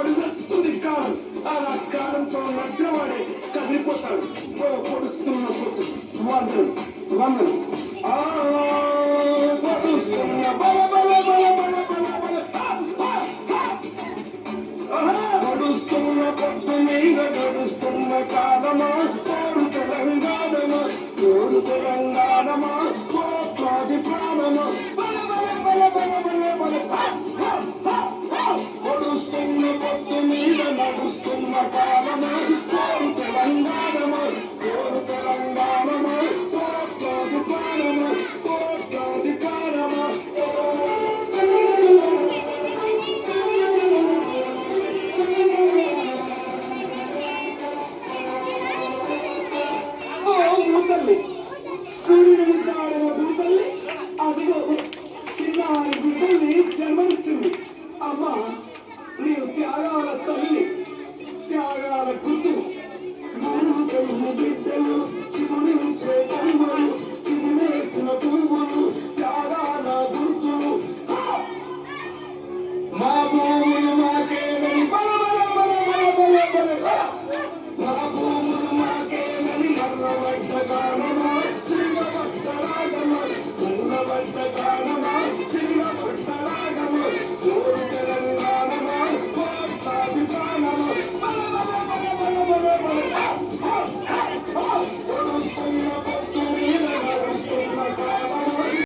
పొడుస్తుంది కాలు అలా కాలంతో నడిచినవాడే కదిలిపోతారు. పొడుస్తున్న పొత్తు వందరు వందరు ఆ Bye-bye.